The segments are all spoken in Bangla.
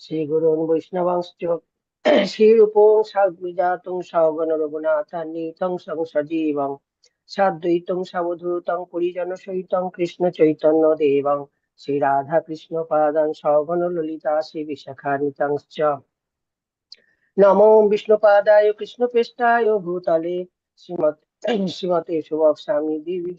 শ্রীগুরুং বৈষ্ণবংশ্চ শ্রীরূপং সাগ্বিজাতং সহগণ রঘুনাথান্বিতং সংসজীবং সাদ্বৈতং সাবধূতং পরিজন সহিতং কৃষ্ণ চৈতন্য দেবং শ্রী রাধা কৃষ্ণ পাদান সগণ ললিতা শ্রী বিশাখানিতং নমো বিষ্ণুপাদায় কৃষ্ণপৃষ্ঠায় ভূতলে শ্রীমত শ্রীমতে শুভক্সামী দেবী।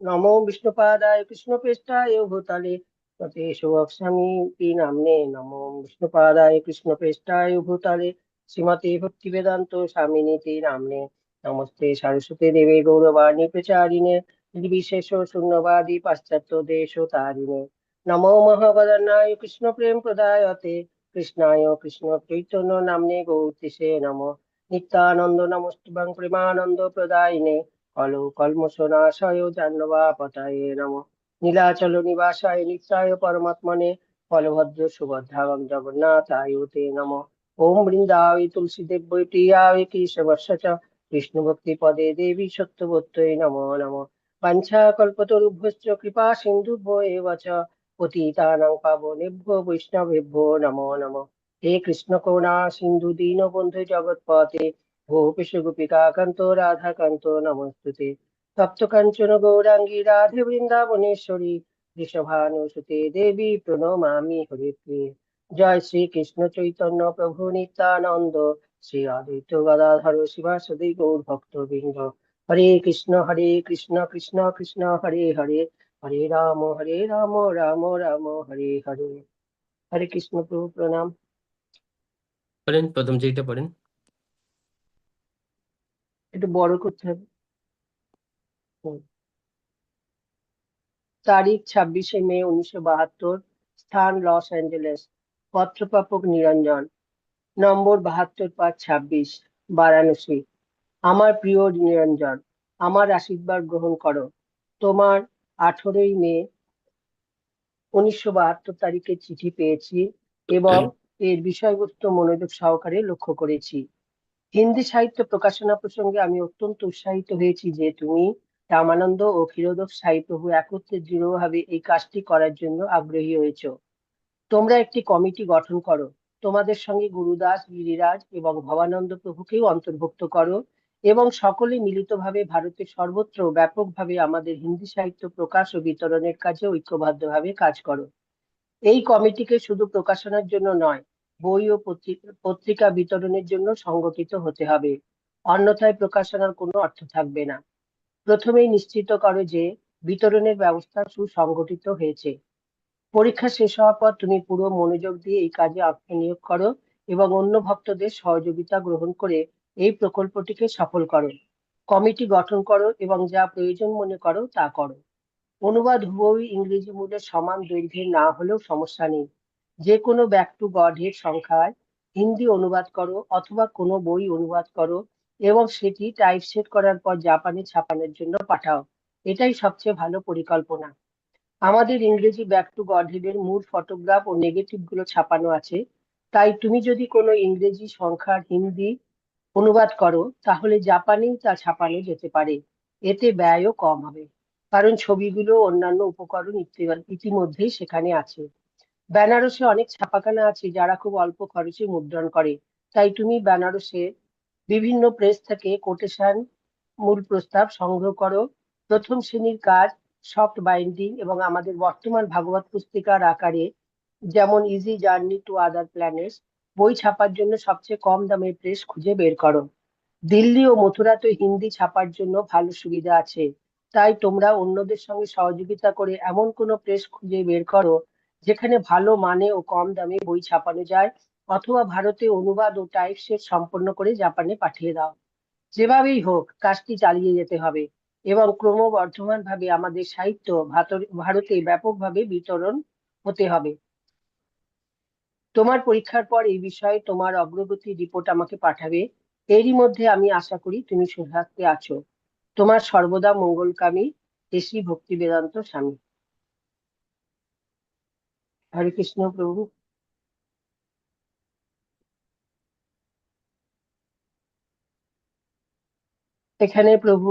নমো বিষ্ণুপাদায় কৃষ্ণপৃষ্ঠায় ভূতলে वक्ष्यामि नाम्ने नमो विष्णुपादाय कृष्णप्रेष्ठाय भूतले श्रीमते भक्तिवेदान्त स्वामिनीति नाम्ने नमस्ते सरस्वती देवे गौरवाणी प्रचारिणे निर्विशेष शून्यवादी पाश्चात्य देश तारिणे नमो महावदनाय कृष्ण प्रेम प्रदायते कृष्णाय कृष्ण चैतन्य नाम्ने गौतिषे नमो नित्यानन्द नमस्तुभं प्रेमानन्द प्रदायिने कलो कल्मषनाशय जाह्नवापतये नमः নীলাচল নিবাসায় নিত্যায় পরমাত্মনে বলভদ্র সুভদ্রাগম জগন্নাথায় তে নম। ওম বৃন্দায় তুলসীদেব প্রিয়ায় কেশবর্ষ চ। বিষ্ণু ভক্তি পদে দেবী সত্যবত্যই নম নম। বাঞ্ছা কল্পতরুভ্যশ্চ কৃপা সিন্ধুভ্য এব পতিতানাং পাবনেভ্যো বৈষ্ণবেভ্যো নমো নম। হে কৃষ্ণ করুণা সিন্ধু দীনবন্ধু জগৎপতে গোপীশ গোপিকা কান্ত রাধাকান্ত নমস্তুতে। তপ্ত কাঞ্চন গৌরাঙ্গী রাধে বৃন্দাবনেশ্বরী ঋষভানুসুতে দেবী প্রণমামি হরিপ্রিয়ে জয় শ্রী কৃষ্ণ চৈতন্য প্রভু নিত্যানন্দ শ্রী অদ্বৈত গদাধর শিবাসদি গৌর ভক্ত বৃন্দ হরে কৃষ্ণ হরে কৃষ্ণ কৃষ্ণ কৃষ্ণ হরে হরে। হরে রাম হরে রাম রাম রাম হরে হরে। হরে কৃষ্ণ প্রভু প্রণাম। পড়েন প্রথম যেটা পড়েন। একটু বড় করতে হবে। তারিখ ছাব্বিশে মে উনিশশো বাহাত্তর, স্থান লস অ্যাঞ্জেলেস পত্রপ্রাপক নিরঞ্জন, নম্বর বাহাত্তর পাঁচ ছাব্বিশ, বারাণসী। আমার প্রিয় নিরঞ্জন, আমার আশীর্বাদ গ্রহণ করো। তোমার আঠেরোই মে উনিশশো বাহাত্তর তারিখে চিঠি পেয়েছি এবং এর বিষয়বস্তু মনোযোগ সহকারে লক্ষ্য করেছি। হিন্দি সাহিত্য প্রকাশনা প্রসঙ্গে আমি অত্যন্ত উৎসাহিত হয়েছি যে তুমি রামানন্দ ও ক্ষীরোদক সাই প্রভু একত্রে দৃঢ়ভাবে এই কাজটি করার জন্য আগ্রহী হয়েছ। তোমরা একটি কমিটি গঠন করো। তোমাদের সঙ্গে গুরুদাস, গিরিরাজ এবং ভবানন্দ প্রভুকেও অন্তর্ভুক্ত করো এবং সকলে মিলিতভাবে ভারতের সর্বত্র ব্যাপকভাবে আমাদের হিন্দি সাহিত্য প্রকাশ ও বিতরণের কাজে ঐক্যবদ্ধভাবে কাজ করো। এই কমিটিকে শুধু প্রকাশনার জন্য নয়, বই ও পত্রিকা বিতরণের জন্য সংগঠিত হতে হবে। অন্যথায় প্রকাশনার কোনো অর্থ থাকবে না। প্রথমেই নিশ্চিত করো যে বিতরণের ব্যবস্থা সুসংগঠিত হয়েছে। পরীক্ষা শেষ হওয়ার পর তুমি পুরো মনোযোগ দিয়ে এই কাজে আত্মনিয়োগ করো এবং অন্য ভক্তদের সহযোগিতা গ্রহণ করে এই প্রকল্পটিকে সফল করো। কমিটি গঠন করো এবং যা প্রয়োজন মনে করো তা করো। অনুবাদ হুবই ইংরেজি মূল্যের সমান দৈর্ঘ্যের না হলেও সমস্যা নেই। যে কোনো ব্যাক টু গডের সংখ্যায় হিন্দি অনুবাদ করো অথবা কোনো বই অনুবাদ করো এবং সেটি টাইপ সেট করার পর জাপানে ছাপানোর জন্য পাঠাও। এটাই সবচেয়ে ভালো পরিকল্পনা। আমাদের ইংরেজি ব্যাক টু গডহেডের মূল ফটোগ্রাফ ও নেগেটিভগুলো ছাপানো আছে। তাই তুমি যদি কোনো ইংরেজি সংখ্যার হিন্দি অনুবাদ করো, তাহলে জাপানেই তা ছাপানো যেতে পারে। এতে ব্যয়ও কম হবে। কারণ ছবিগুলো অন্যান্য উপকরণ ইতিমধ্যেই সেখানে আছে। বেনারসে অনেক ছাপাখানা আছে যারা খুব অল্প খরচে মুদ্রণ করে। তাই তুমি বেনারসে বিভিন্ন প্রেস থেকে কোটেশন মূল প্রস্তাব সংগ্রহ করো। প্রথম শ্রেণির কাজ সফট বাইন্ডিং এবং আমাদের বর্তমান ভাগবত পুস্তিকার আকারে যেমন easy journey to other planets বই ছাপার জন্য সবচেয়ে কম দামের প্রেস খুঁজে বের করো। দিল্লি ও মথুরাতে হিন্দি ছাপার জন্য ভালো সুবিধা আছে। তাই তোমরা অন্যদের সঙ্গে সহযোগিতা করে এমন কোনো প্রেস খুঁজে বের করো, যেখানে ভালো মানে ও কম দামে বই ছাপানো যায়। অথবা ভারতে অনুবাদ ও টাইপ সেট সম্পন্ন করে জাপানে পাঠিয়ে দাও। যেভাবেই হোক, কাজটি চালিয়ে যেতে হবে এবং ক্রমবর্ধমান ভাবে আমাদের সাহিত্য ভারতে ব্যাপকভাবে বিতরণ হতে হবে। তোমার পরীক্ষার পর এই বিষয়ে তোমার অগ্রগতি রিপোর্ট আমাকে পাঠাবে। এরই মধ্যে আমি আশা করি তুমি সুস্বাস্থ্যে আছো। তোমার সর্বদা মঙ্গলকামী এসি ভক্তি বেদান্ত স্বামী। হরে কৃষ্ণ প্রভু। এখানে প্রভু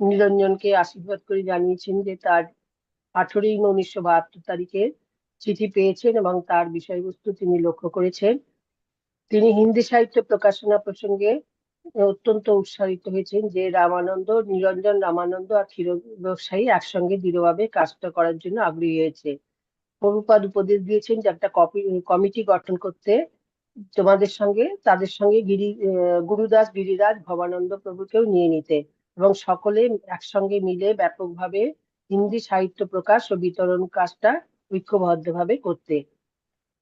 নিরঞ্জনকে আশীর্বাদ করে জানিয়েছেন যে তার আঠেরোই মে উনিশশো বাহাত্তর তারিখে চিঠি পেয়েছেন এবং তার বিষয়বস্তু তিনি লক্ষ্য করেছেন। তিনি হিন্দি সাহিত্য প্রকাশনা প্রসঙ্গে অত্যন্ত উৎসাহিত হয়েছেন যে রামানন্দ নিরঞ্জন রামানন্দ আর ক্ষীর ব্যবসায়ী একসঙ্গে দৃঢ়ভাবে কাজটা করার জন্য আগ্রহী হয়েছে। প্রভুপাদ উপদেশ দিয়েছেন যে একটা কমিটি গঠন করতে তোমাদের সঙ্গে, তাদের সঙ্গে গিরি গুরুদাস, গিরিরাজ, ভবানন্দ প্রভুকেও নিয়ে নিতে এবং সকলে একসঙ্গে মিলে ব্যাপকভাবে হিন্দি সাহিত্য প্রকাশ ও বিতরণ কাজটা ঐক্যবদ্ধভাবে করতে।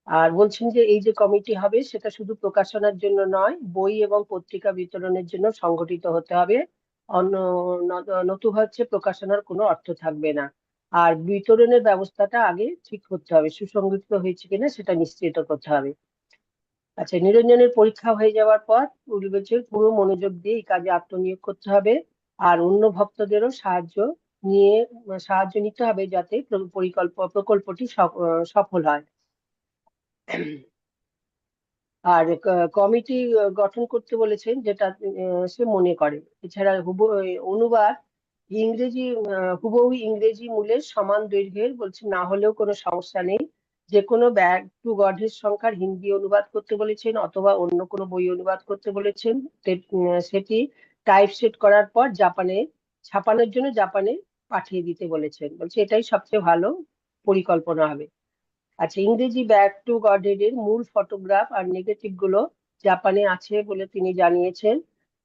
আর বলছেন যে এই যে কমিটি হবে, সেটা শুধু প্রকাশনার জন্য নয়, বই এবং পত্রিকা বিতরণের জন্য সংগঠিত হতে হবে। অন্য ন- নতুবা হচ্ছে প্রকাশনার কোনো অর্থ থাকবে না। আর বিতরণের ব্যবস্থাটা আগে ঠিক করতে হবে, সুসংগঠিত হয়েছে কিনা সেটা নিশ্চিত করতে হবে। আচ্ছা নিরঞ্জনের পরীক্ষা হয়ে যাওয়ার পর বলছেন পুরো মনোযোগ দিয়ে এই কাজে আত্মনিয়োগ করতে হবে আর অন্য ভক্তদেরও সাহায্য নিয়ে, সাহায্য নিতে হবে যাতে পরিকল্প, প্রকল্পটি সফ- সফল হয়। আর কমিটি গঠন করতে বলেছেন যেটা সে মনে করে। এছাড়া হুব অনুবাদ ইংরেজি হুবহু ইংরেজি মূলের সমান দৈর্ঘ্যের বলছে, না হলেও কোনো সমস্যা নেই। যে কোনো ব্যাগ টু গডের সংখ্যার হিন্দি অনুবাদ করতে বলেছেন অথবা অন্য কোনো বই অনুবাদ করতে বলেছেন সেটি টাইপ সেট করার পর জাপানে, ছাপানোর জন্য জাপানে পাঠিয়ে দিতে বলেছেন। বলছে, এটাই সবচেয়ে ভালো পরিকল্পনা হবে। আচ্ছা ইংরেজি ব্যাক টু গডেড এর মূল ফটোগ্রাফ আর নেগেটিভগুলো জাপানে আছে বলে তিনি জানিয়েছেন।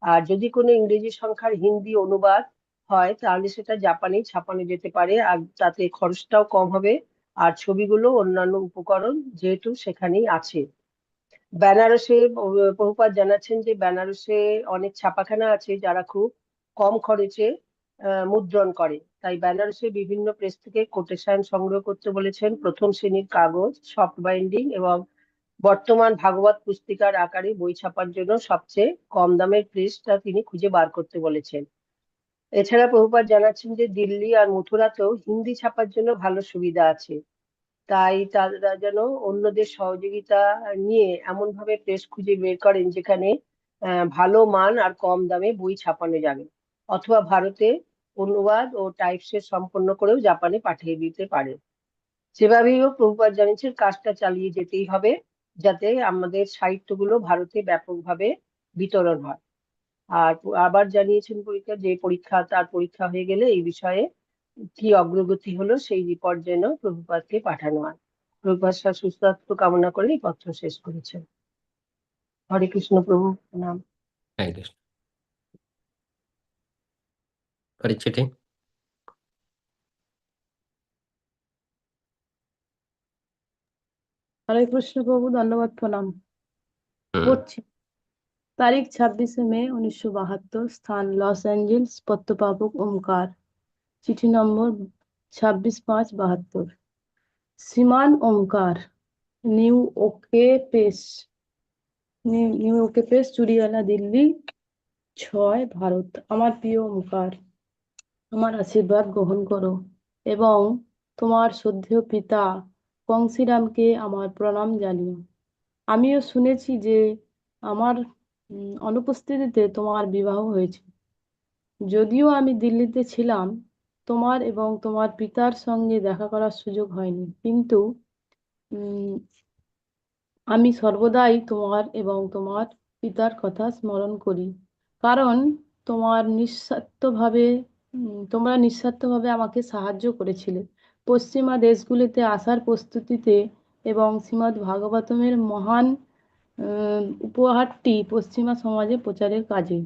আর যদি কোনো ইংরেজি সংখ্যার হিন্দি অনুবাদ হয়, তাহলে সেটা জাপানেই ছাপানো যেতে পারে, আর তাতে খরচটাও কম হবে। আর ছবিগুলো অন্যান্য উপকরণ যেহেতু সেখানেই আছে। বেনারসে আহ, প্রভুপাদ জানাচ্ছেন যে বেনারসে অনেক ছাপাখানা আছে যারা খুব কম খরচে মুদ্রণ করে। তাই বেনারসে বিভিন্ন প্রেস থেকে কোটেশন সংগ্রহ করতে বলেছেন। প্রথম শ্রেণির কাগজ সফট বাইন্ডিং এবং বর্তমান ভাগবত পুস্তিকার আকারে বই ছাপার জন্য সবচেয়ে কম দামের প্রেসটা তিনি খুঁজে বার করতে বলেছেন। এছাড়া প্রভুপাদ জানাচ্ছেন যে দিল্লি আর মথুরাতেও হিন্দি ছাপার জন্য ভালো সুবিধা আছে। তাই তারা যেন অন্যদের সহযোগিতা নিয়ে এমন ভাবে প্রেস খুঁজে বের করেন যেখানে ভালো মান আর কম দামে বই ছাপানো যাবে। অথবা ভারতে অনুবাদ ও টাইপসেট সম্পন্ন করেও জাপানে পাঠিয়ে দিতে পারে। সেভাবেও প্রভুপাদ জানিয়েছেন কাজটা চালিয়ে যেতেই হবে, যাতে আমাদের সাহিত্যগুলো ভারতে ব্যাপকভাবে বিতরণ হয়। আর আবার জানিয়েছেন পরীক্ষা যে পরীক্ষা তার পরীক্ষা হয়ে গেলে এই বিষয়ে কি অগ্রগতি হলো সেই রিপোর্ট যেন প্রভুপাদকে পাঠানো হয়। প্রভুপাদ স্যার সুস্বাস্থ্য কামনা করে এই পত্র শেষ করেছেন। হরে কৃষ্ণ প্রভু নাম হরে কৃষ্ণ। পরের হরে কৃষ্ণ প্রভু ধন্যবাদ প্রণাম। পড়ছি তারিখ ছাব্বিশে মে, উনিশশো বাহাত্তর, স্থান লস অ্যাঞ্জেলস পত্রপ্রাপক ওমকার। চিঠি নম্বর ছাব্বিশ পাঁচ বাহাত্তর। শ্রীমান ওমকার, নিউ ওকে পেস নিউ ওকে পেস চুরিয়ালা দিল্লি, ছয়, ভারত। আমার প্রিয় ওমকার, আমার আশীর্বাদ গ্রহণ করো এবং তোমার শ্রদ্ধেয় পিতা কংসিরামকে আমার প্রণাম জানিও। আমিও শুনেছি যে আমার অনুপস্থিতিতে তোমার বিবাহ হয়েছে। যদিও আমি দিল্লিতে ছিলাম, তোমার এবং তোমার পিতার সঙ্গে দেখা করার সুযোগ হয়নি। কিন্তু আমি সর্বদাই তোমার এবং তোমার পিতার কথা স্মরণ করি। কারণ, তোমার নিঃস্বার্থভাবে তোমরা নিঃস্বার্থভাবে আমাকে সাহায্য করেছিলে। পশ্চিমা দেশগুলিতে আসার প্রস্তুতিতে এবং শ্রীমদ্ ভাগবতমের মহান উপহারটি পশ্চিমা সমাজে প্রচারের কাজে।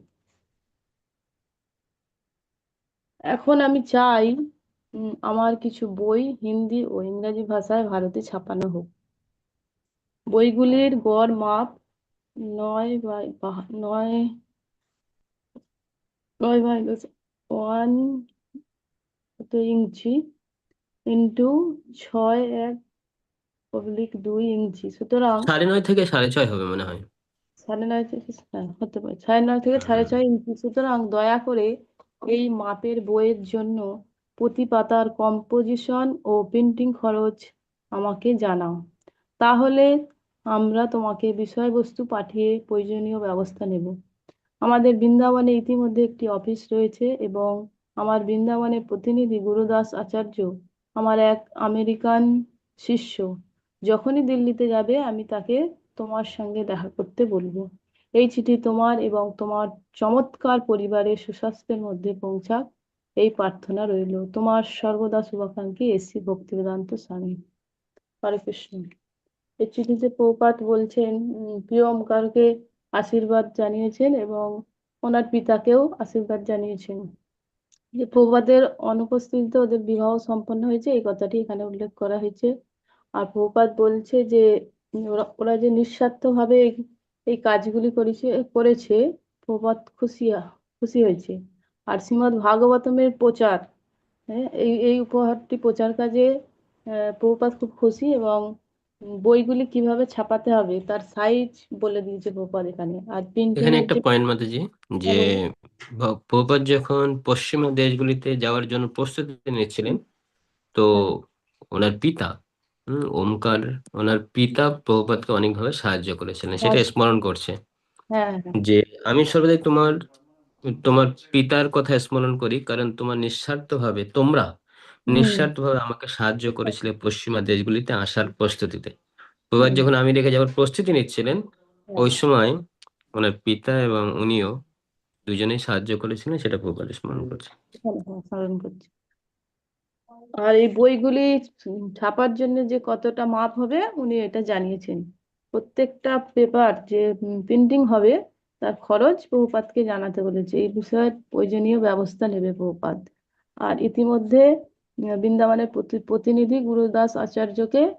এখন আমি চাই আমার কিছু বই হিন্দি ও ইংরাজি ভাষায় ভারতে ছাপানো হোক। বইগুলির গড় মাপ নয় বাই নয় নয় বাই ওয়ান ইঞ্চি? ইন্টু ছয় এক অবলিক দুই ইঞ্চি সুতরাং সাড়ে নয় থেকে সাড়ে ছয় হবে মনে হয়। সাড়ে নয় থেকে হ্যাঁ হতে পারে। সাড়ে নয় থেকে সাড়ে ছয় ইঞ্চি সুতরাং দয়া করে এই মাপের বইয়ের জন্য প্রতি পাতার কম্পোজিশন ও প্রিন্টিং খরচ আমাকে জানাও। তাহলে আমরা তোমাকে বিষয়বস্তু পাঠিয়ে প্রয়োজনীয় ব্যবস্থা নেব। আমাদের বৃন্দাবনে ইতিমধ্যে একটি অফিস রয়েছে এবং আমার বৃন্দাবনের প্রতিনিধি গুরুদাস আচার্য আমার এক আমেরিকান শিষ্য। যখনই দিল্লিতে যাবে, আমি তাকে তোমার সঙ্গে দেখা করতে বলব। এই চিঠি তোমার এবং তোমার চমৎকার পরিবারের সুস্বাস্থ্যের মধ্যে পৌঁছাক এই প্রার্থনা রইল। তোমার সর্বদা শুভাকাঙ্ক্ষী এসি ভক্তিবেদান্ত স্বামী। হরে কৃষ্ণ। এই চিঠিতে প্রভুপাদ বলছেন প্রিয় ওমকারকে আশীর্বাদ জানিয়েছেন এবং ওনার পিতাকেও আশীর্বাদ জানিয়েছেন। যে প্রভুপাদের অনুপস্থিতিতে ওদের বিবাহ সম্পন্ন হয়েছে, এই কথাটি এখানে উল্লেখ করা হয়েছে। আর প্রভুপাদ বলছে যে ওরা ওরা যে নিঃস্বার্থভাবে এই এই কাজগুলি করেছে করেছে প্রভুপাদ খুশি খুশি হয়েছে। আর শ্রীমদ্ ভাগবতমের প্রচার হ্যাঁ এই এই উপহারটি প্রচার কাজে প্রভুপাদ খুব খুশি এবং বইগুলি কীভাবে ছাপাতে হবে তার সাইজ বলে দিয়েছে প্রভুপাদ এখানে। আর প্রিন্টিং এখানে একটা পয়েন্ট মাতাজি যে ভ- প্রভুপাদ যখন পশ্চিমা দেশগুলিতে যাওয়ার জন্য প্রস্তুতি নিচ্ছিলেন তো হ্যাঁ। ওনার পিতা হুম, ওমকার ওনার পিতা প্রভুপাদকে অনেকভাবে সাহায্য করেছিলেন সেটা সাহায্য- স্মরণ করছে। হ্যাঁ হ্যাঁ। যে আমি সর্বদাই তোমার তোমার পিতার কথা স্মরণ করি কারণ তোমার নিঃস্বার্থভাবে তোমরা হুম। নিঃস্বার্থভাবে আমাকে সাহায্য করেছিলে পশ্চিমা দেশগুলিতে আসার প্রস্তুতিতে। প্রভাত হুম, যখন রেখে যাওয়ার প্রস্তুতি নিচ্ছিলেন ওই হ্যাঁ সময় ওনার পিতা এবং উনিও দুজনেই সাহায্য করেছিলেন সেটা প্রভাত স্মরণ করছে। হ্যাঁ, হ্যাঁ, স্মরণ করছি। আর এই বইগুলি ছাপার জন্য যে কতটা মাপ হবে, উনি এটা জানিয়েছেন। প্রত্যেকটা পেপার যে প্রিন্টিং হবে, তার খরচ প্রভুপাদকে জানাতে বলেছে। এই বিষয়ে প্রয়োজনীয় ব্যবস্থা নেবে প্রভুপাদ আর ইতিমধ্যে বৃন্দাবনের প্রতি- প্রতিনিধি গুরুদাস আচার্যকে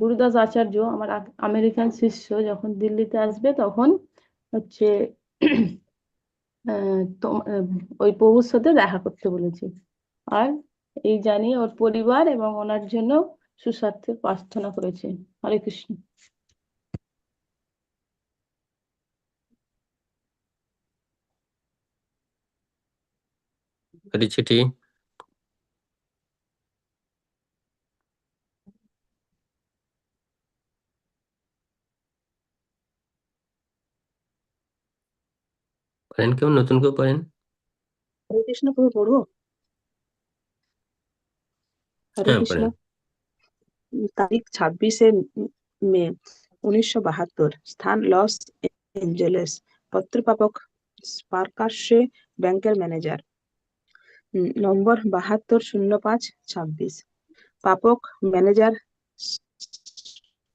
গুরুদাস আচার্য, আমার আমেরিকান শিষ্য যখন দিল্লিতে আসবে, তখন হচ্ছে ওই প্রভুর সাথে দেখা করতে বলেছে। আর এই জানিয়ে ওর পরিবার এবং ওনার জন্য সুস্বার্থে প্রার্থনা করেছে। হরে কৃষ্ণ। চিঠি। পারেন কেউ? নতুন কেউ পারেন হরে কৃষ্ণ প্রভু পড়ব? হরে হ্যাঁ কৃষ্ণ তারিখ ছাব্বিশে মে উনিশশো বাহাত্তর। স্থান লস এঞ্জেলেস। পত্রপ্রাপক স্পার্কার্সে ব্যাংকের ম্যানেজার। নম্বর বাহাত্তর শূন্য পাঁচ ছাব্বিশ। প্রাপক ম্যানেজার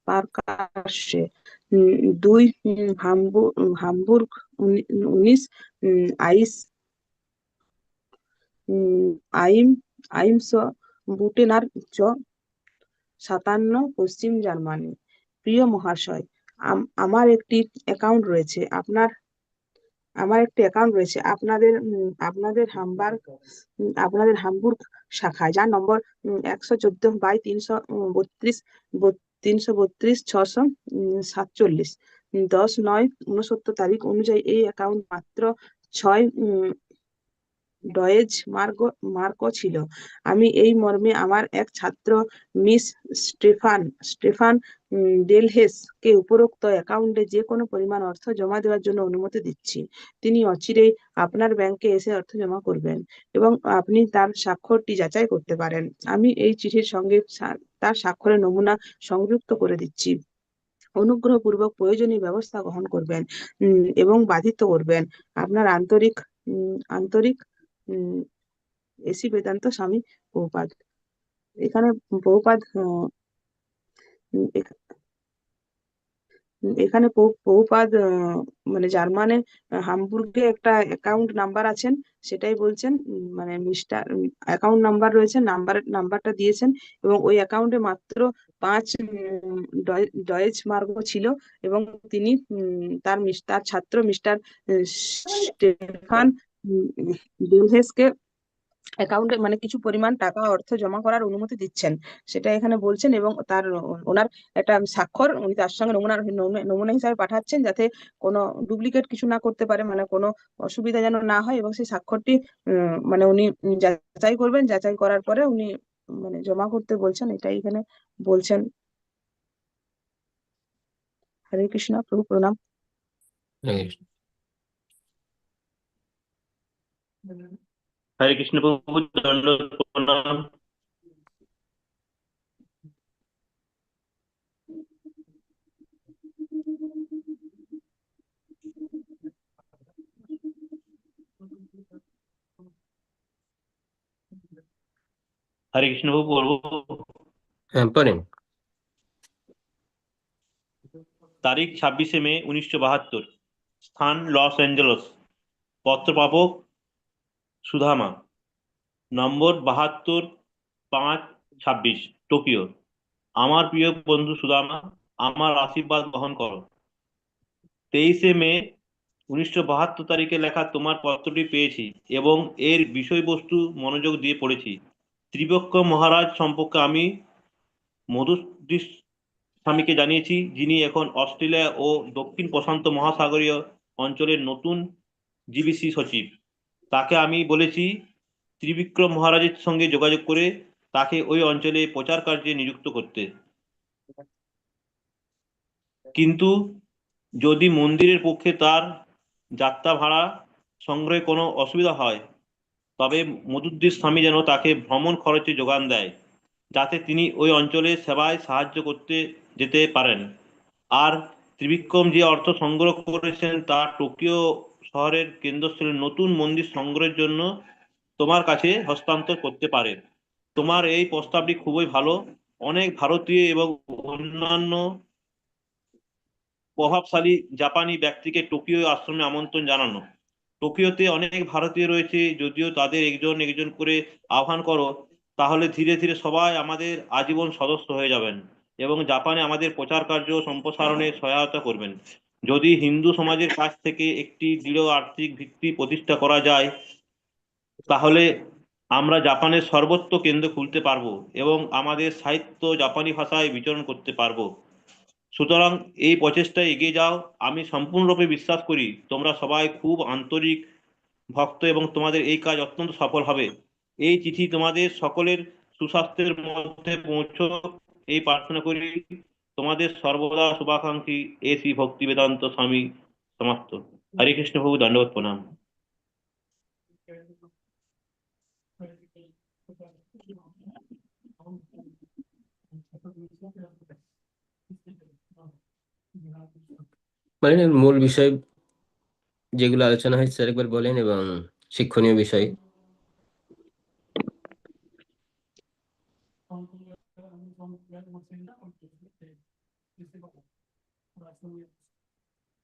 স্পার্কার্সে উম, দুই হামবুর্গ উনিশ আইস আইম আইমস বুটেনার উচ্চ সাতান্ন পশ্চিম জার্মানি। প্রিয় মহাশয়, আম- আমার একটি অ্যাকাউন্ট রয়েছে। আপনার আমার একটি অ্যাকাউন্ট রয়েছে। আপনাদের আপনাদের হামবার্গ আপনাদের হামবুর্গ শাখায়, যার নম্বর একশো চোদ্দ বাই তিনশো বত্রিশ তিনশো বত্রিশ, ছশো সাতচল্লিশ। দশ নয় উনসত্তর তারিখ অনুযায়ী এই অ্যাকাউন্ট মাত্র ছয় ডয়েজ মার্গ মার্ক ছিল। আমি এই মর্মে আমার এক ছাত্র miss Stefan Stefan um, Delhaes কে উপরোক্ত অ্যাকাউন্টে যে কোনো পরিমাণ অর্থ জমা দেওয়ার জন্য অনুমতি দিচ্ছি। তিনি অচিরেই আপনার ব্যাংকে এসে অর্থ জমা করবেন এবং আপনি তার স্বাক্ষরটি যাচাই করতে পারেন। আমি এই চিঠির সঙ্গে তার স্বাক্ষরের নমুনা সংযুক্ত করে দিচ্ছি। অনুগ্রহপূর্বক প্রয়োজনীয় ব্যবস্থা গ্রহণ করবেন এবং বাধিত করবেন। আপনার আন্তরিক আন্তরিক এসি বেদান্ত স্বামী প্রভুপাদ এখানে প্রভুপাদ এখানে প্রভু- প্রভুপাদ মানে জার্মানে হামবুর্গে একটা অ্যাকাউন্ট নাম্বার আছেন সেটাই বলছেন মানে মিস্টার অ্যাকাউন্ট নাম্বার রয়েছে নাম্বার নাম্বারটা দিয়েছেন এবং ওই অ্যাকাউন্টে মাত্র পাঁচ উম, ডয়- ডয়েচ মার্ক ছিল এবং তিনি তার তার ছাত্র মিস্টার স্টেফান ডেলহেসকে অ্যাকাউন্টে মানে কিছু পরিমাণ টাকা অর্থ জমা করার অনুমতি দিচ্ছেন। সেটা এখানে বলছেন এবং তার ওনার একটা স্বাক্ষর উনি তার সঙ্গে নমুনা নমুনা হিসাবে পাঠাচ্ছেন যাতে কোনো ডুপ্লিকেট কিছু না করতে পারে মানে কোনো অসুবিধা যেন না হয় এবং সেই স্বাক্ষরটি মানে উনি যাচাই করবেন। যাচাই করার পরে উনি মানে জমা করতে বলছেন, এটাই এখানে বলছেন। হরে কৃষ্ণ, প্রভু প্রণাম। হরে কৃষ্ণ প্রভু দণ্ড প্রণাম। হরে কৃষ্ণ প্রভু পড়ব তারিখ ছাব্বিশে মে উনিশশো বাহাত্তর। স্থান লস অ্যাঞ্জেলস। পত্রপ্রাপক সুধামা, নম্বর বাহাত্তর, পাঁচ, ছাব্বিশ, টোকিও। আমার প্রিয় বন্ধু সুদামা আমার আশীর্বাদ বহন করো। তেইশে মে, উনিশশো বাহাত্তর তারিখে লেখা তোমার পত্রটি পেয়েছি এবং এর বিষয়বস্তু মনোযোগ দিয়ে পড়েছি। ত্রিবক্ষ মহারাজ সম্পর্কে আমি মধুদৃশ স্বামীকে জানিয়েছি, যিনি এখন অস্ট্রেলিয়া ও দক্ষিণ প্রশান্ত মহাসাগরীয় অঞ্চলের নতুন জিবিসি সচিব। তাকে আমি বলেছি, ত্রিবিক্রম মহারাজের সঙ্গে যোগাযোগ করে তাকে ওই অঞ্চলে প্রচার কার্যে নিযুক্ত করতে। কিন্তু যদি মন্দিরের পক্ষে তার যাত্রা ভাড়া সংগ্রহে কোনো অসুবিধা হয়, তবে মধুদ্দির স্বামী যেন তাকে ভ্রমণ খরচে যোগান দেয়, যাতে তিনি ওই অঞ্চলে সেবায় সাহায্য করতে যেতে পারেন। আর ত্রিবিক্রম যে অর্থ সংগ্রহ করেছেন তা টোকিও শহরের কেন্দ্রস্থলে নতুন মন্দির সংগ্রহের জন্য তোমার কাছে হস্তান্তর করতে পারে। তোমার এই প্রস্তাবটি খুবই ভালো। অনেক ভারতীয় এবং অন্যান্য প্রভাবশালী জাপানি ব্যক্তিকে টোকিও আশ্রমে আমন্ত্রণ জানানো। টোকিওতে অনেক ভারতীয় রয়েছে, যদিও তাদের একজন একজন করে আহ্বান করো, তাহলে ধীরে ধীরে সবাই আমাদের আজীবন সদস্য হয়ে যাবেন এবং জাপানে আমাদের প্রচার কার্য সম্প্রসারণে সহায়তা করবেন। যদি হিন্দু সমাজের কাছ থেকে একটি দৃঢ় আর্থিক ভিত্তি প্রতিষ্ঠা করা যায়, তাহলে আমরা জাপানের সর্বত্র কেন্দ্র খুলতে পারব এবং আমাদের সাহিত্য জাপানি ভাষায় বিচরণ করতে পারব। সুতরাং এই প্রচেষ্টায় এগিয়ে যাও। আমি সম্পূর্ণরূপে বিশ্বাস করি তোমরা সবাই খুব আন্তরিক ভক্ত এবং তোমাদের এই কাজ অত্যন্ত সফল হবে। এই চিঠি তোমাদের সকলের সুস্বাস্থ্যের মধ্যে পৌঁছো এই প্রার্থনা করি তোমাদের সর্বদা শুভাকাঙ্ক্ষী এ শ্রী ভক্তি বেদান্ত স্বামী সমাপ্ত। হরে কৃষ্ণ প্রভু দণ্ডবত প্রণাম। মানে মূল বিষয় যেগুলো আলোচনা হয়েছে আরেকবার বলেন এবং শিক্ষণীয় বিষয়।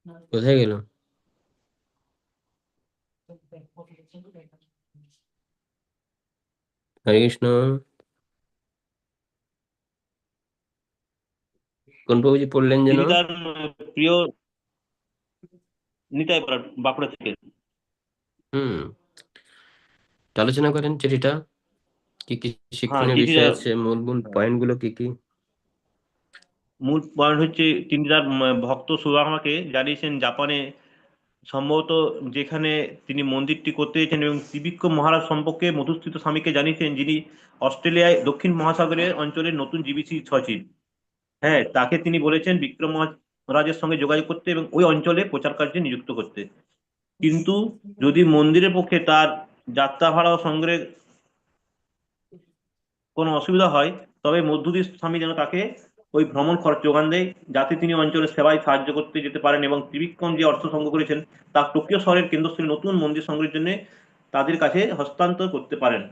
কোথায় গেল? হরে কৃষ্ণ। কোন প্রভুজি পড়লেন যেন? তার প্রিয় নিতাই বাঁকুড়া থেকে। হুম। আলোচনা করেন চিঠিটা। কি কি শিক্ষণীয় চিঠিটা- বিষয় আছে মূল মূল পয়েন্টগুলো কি কি? মূল পয়েন্ট হচ্ছে তিনি তার ভক্ত সুরামাকে জানিয়েছেন জাপানে সম্ভবত যেখানে তিনি মন্দিরটি করতে চেয়েছেন এবং ত্রিবিক্ষ মহারাজ সম্পর্কে মধুস্থিত স্বামীকে জানিয়েছেন যিনি অস্ট্রেলিয়ায় দক্ষিণ মহাসাগরের অঞ্চলের নতুন জিবিসি সচিব হ্যাঁ তাকে তিনি বলেছেন বিক্রম মহারাজের সঙ্গে যোগাযোগ করতে এবং ওই অঞ্চলে প্রচার কার্যে নিযুক্ত করতে। কিন্তু যদি মন্দিরের পক্ষে তার যাত্রা ভাড়া ও সংগ্রহে কোনো অসুবিধা হয়, তবে মধ্যদির স্বামী যেন তাকে ওই ভ্রমণ খরচ যোগান দেয়। যাতে তিনি অঞ্চলের সেবায় সাহায্য করতে যেতে পারেন এবং ত্রিবিক্রম যে অর্থ সংগ্রহ করেছেন, তা টোকিও শহরের কেন্দ্রস্থলে নতুন মন্দির সংগ্রহের জন্য তাদের কাছে হস্তান্তর করতে পারেন।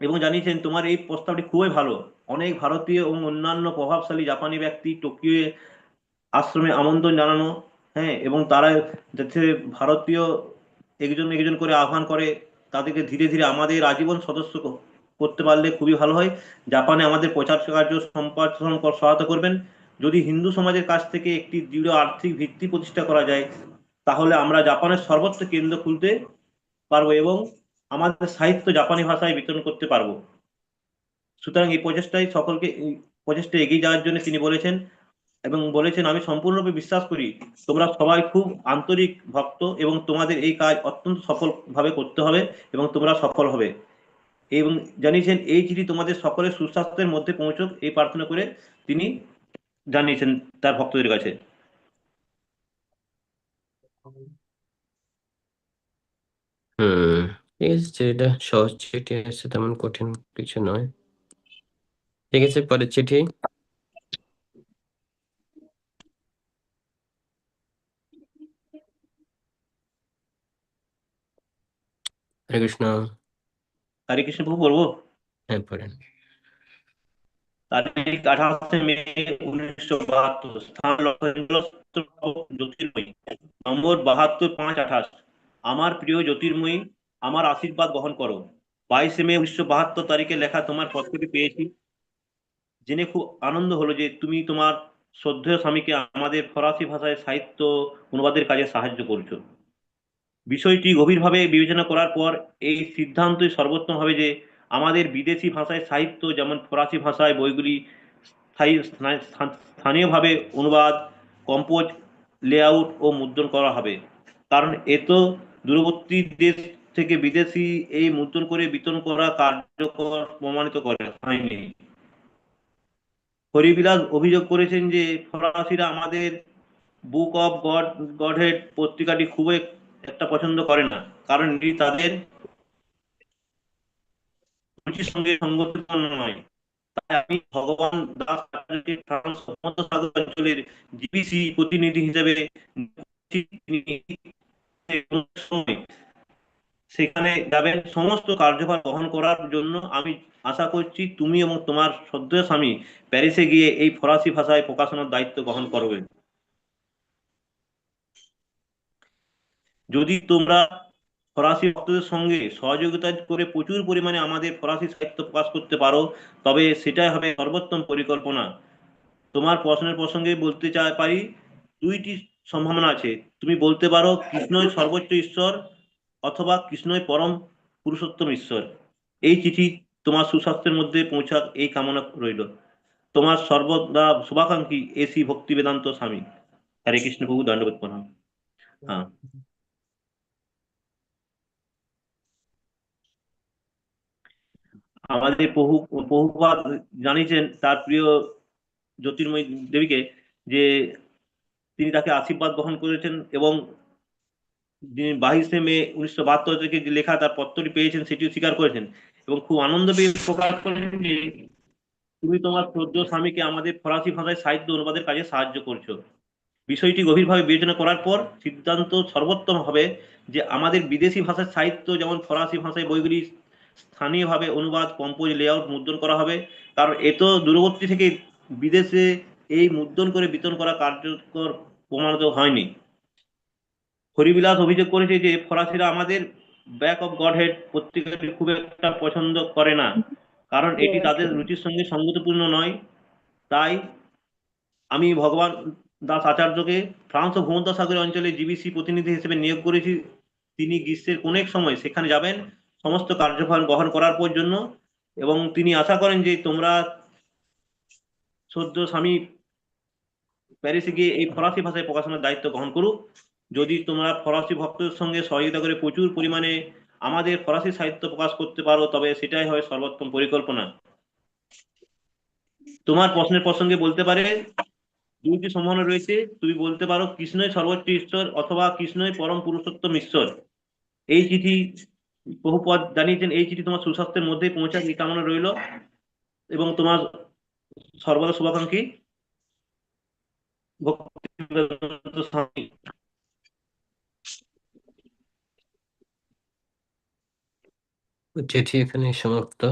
এবং জানিয়েছেন, তোমার এই প্রস্তাবটি খুবই ভালো। অনেক ভারতীয় এবং অন্যান্য প্রভাবশালী জাপানি ব্যক্তি টোকিও আশ্রমে আমন্ত্রণ জানানো হ্যাঁ এবং তারা যাতে ভারতীয় একজন একজন করে আহ্বান করে, তাদেরকে ধীরে ধীরে আমাদের আজীবন সদস্য করতে পারলে খুবই ভালো হয়। জাপানে আমাদের প্রচার কার্য কর- সহায়তা করবেন। যদি হিন্দু সমাজের কাছ থেকে একটি দৃঢ় আর্থিক ভিত্তি প্রতিষ্ঠা করা যায়, তাহলে আমরা জাপানের সর্বত্র কেন্দ্র খুলতে পারব এবং আমাদের সাহিত্য জাপানি ভাষায় বিতরণ করতে পারব। সুতরাং এই প্রচেষ্টায় সকলকে প্রচেষ্টা এগিয়ে যাওয়ার জন্য তিনি বলেছেন এবং বলেছেন, আমি সম্পূর্ণরূপে বিশ্বাস করি, তোমরা সবাই খুব আন্তরিক ভক্ত এবং তোমাদের এই কাজ অত্যন্ত সফলভাবে করতে হবে এবং তোমরা সফল হবে। এবং জানিয়েছেন এই চিঠি তোমাদের সকলের সুস্বাস্থ্যের মধ্যে পৌঁছক। এই প্রার্থনা করে তিনি জানিয়েছেন তার ভক্তদের কাছে। হুম। ঠিক আছে চিঠিটা সহজ চিঠি আছে তেমন কঠিন কিছু নয়। ঠিক আছে পরের চিঠি। হরে কৃষ্ণ। হরে কৃষ্ণ প্রভু পড়ব হ্যাঁ পড়েন তারিখ আঠাশে মে উনিশশো বাহাত্তর স্থান জ্যোতির্ময়ী নম্বর বাহাত্তর পাঁচ আঠাশ। আমার প্রিয় জ্যোতির্ময়ী আমার আশীর্বাদ গ্রহণ করো। বাইশে মে উনিশশো বাহাত্তর তারিখে লেখা তোমার পত্রটি পেয়েছি। জেনে খুব আনন্দ হলো যে তুমি তোমার শ্রদ্ধেয় স্বামীকে আমাদের ফরাসি ভাষায় সাহিত্য অনুবাদের কাজে সাহায্য করছ। বিষয়টি গভীরভাবে বিবেচনা করার পর এই সিদ্ধান্তই সর্বোত্তম হবে যে আমাদের বিদেশি ভাষায় সাহিত্য, যেমন ফরাসি ভাষায় বইগুলি স্থায়ী স্থান- স্থান- স্থানীয়ভাবে অনুবাদ, কম্পোজ, লেআউট ও মুদ্রণ করা হবে। কারণ এত দূরবর্তী দেশ থেকে বিদেশি এই মুদ্রণ করে বিতরণ করা কার্যকর প্রমাণিত করে, হয়নি। হরিবিলাস অভিযোগ করেছেন যে ফরাসিরা আমাদের বুক অফ গড, গডহেড পত্রিকাটি খুবই একটা পছন্দ করে না। কারণ এটি তাদের রুচির সঙ্গে সঙ্গতিপূর্ণ নয়। তাই আমি ভগবান দাস ভূমধ্যসাগর অঞ্চলের জিবিসি প্রতিনিধি সেখানে যাবেন, সমস্ত কার্যভার বহন করার জন্য আমি আশা করছি তুমি এবং তোমার সদ্য স্বামী প্যারিসে গিয়ে এই ফরাসি ভাষায় প্রকাশনার দায়িত্ব গ্রহণ করবে। যদি তোমরা ফরাসি ভক্তদের সঙ্গে সহযোগিতা করে প্রচুর পরিমাণে আমাদের ফরাসি সাহিত্য প্রকাশ করতে পারো, তবে সেটাই হবে সর্বোত্তম পরিকল্পনা। তোমার প্রশ্নের প্রসঙ্গে বলতে চাই পারি, দুইটি সম্ভাবনা আছে। তুমি বলতে পারো, কৃষ্ণই সর্বোচ্চ ঈশ্বর অথবা কৃষ্ণই পরম পুরুষোত্তম ঈশ্বর। এই চিঠি তোমার সুস্বাস্থ্যের মধ্যে পৌঁছাক এই কামনা রইল। তোমার সর্বদা শুভাকাঙ্ক্ষী এসি ভক্তি বেদান্ত স্বামী। হরে কৃষ্ণ প্রভু, দণ্ডবোধ প্রণাম। হ্যাঁ। আমাদের বহু বহুবার জানিয়েছেন তার প্রিয় জ্যোতির্ময়ী দেবীকে যে তিনি তাকে আশীর্বাদ বহন করেছেন এবং যিনি বাইশে মে উনিশশো বাহাত্তর থেকে যে লেখা তার পত্রটি পেয়েছেন সেটিও স্বীকার করেছেন এবং খুব আনন্দ পেয়ে প্রকাশ করেছেন যে তুমি তোমার শ্রদ্ধ স্বামীকে আমাদের ফরাসি ভাষায় সাহিত্য অনুবাদের কাজে সাহায্য করছ। বিষয়টি গভীরভাবে বিবেচনা করার পর সিদ্ধান্ত সর্বোত্তম হবে যে আমাদের বিদেশি ভাষার সাহিত্য যেমন ফরাসি ভাষায় বইগুলি স্থানীয়ভাবে অনুবাদ কম্পোজ লেআউট মুদ্রণ করা হবে। কারণ এত দূরবর্তী থেকে বিদেশে এই মুদ্রণ করে বিতরণ করা কার্যকর প্রমাণিত হয়নি। হরিবিলাস অভিযোগ করেছে যে ফরাসিরা আমাদের ব্যাক অফ গড হেড পত্রিকাটি খুব একটা পছন্দ করে না। কারণ এটি তাদের রুচির সঙ্গে সঙ্গতিপূর্ণ নয়। তাই আমি ভগবান দাস আচার্যকে ফ্রান্স ও ভূমধ্যসাগরীয় অঞ্চলে জিবিসি প্রতিনিধি হিসেবে নিয়োগ করেছি। তিনি গ্রীষ্মের অনেক সময় সেখানে যাবেন। সমস্ত কার্যভার গ্রহণ করার পর জন্য এবং তিনি আশা করেন যে তোমরা সদ্য স্বামী প্যারিসে গিয়ে এই ফরাসি ভাষায় প্রকাশনার দায়িত্ব গ্রহণ করুক। যদি তোমরা ফরাসি ভক্তদের সঙ্গে সহযোগিতা করে প্রচুর পরিমাণে আমাদের ফরাসি সাহিত্য প্রকাশ করতে পারো, তবে সেটাই হয় সর্বোত্তম পরিকল্পনা। তোমার প্রশ্নের প্রসঙ্গে বলতে পারে, দুইটি সম্ভাবনা রয়েছে। তুমি বলতে পারো, কৃষ্ণই সর্বোচ্চ ঈশ্বর অথবা কৃষ্ণই পরম পুরুষোত্তম ঈশ্বর। এই চিঠি বহুপদ জানিয়েছেন এই চিঠি তোমার সুস্বাস্থ্যের মধ্যেই পৌঁছাক এই কামনা রইল এবং তোমার সর্বদা শুভাকাঙ্ক্ষী। স্বামী চিঠি এখানে সমাপ্ত।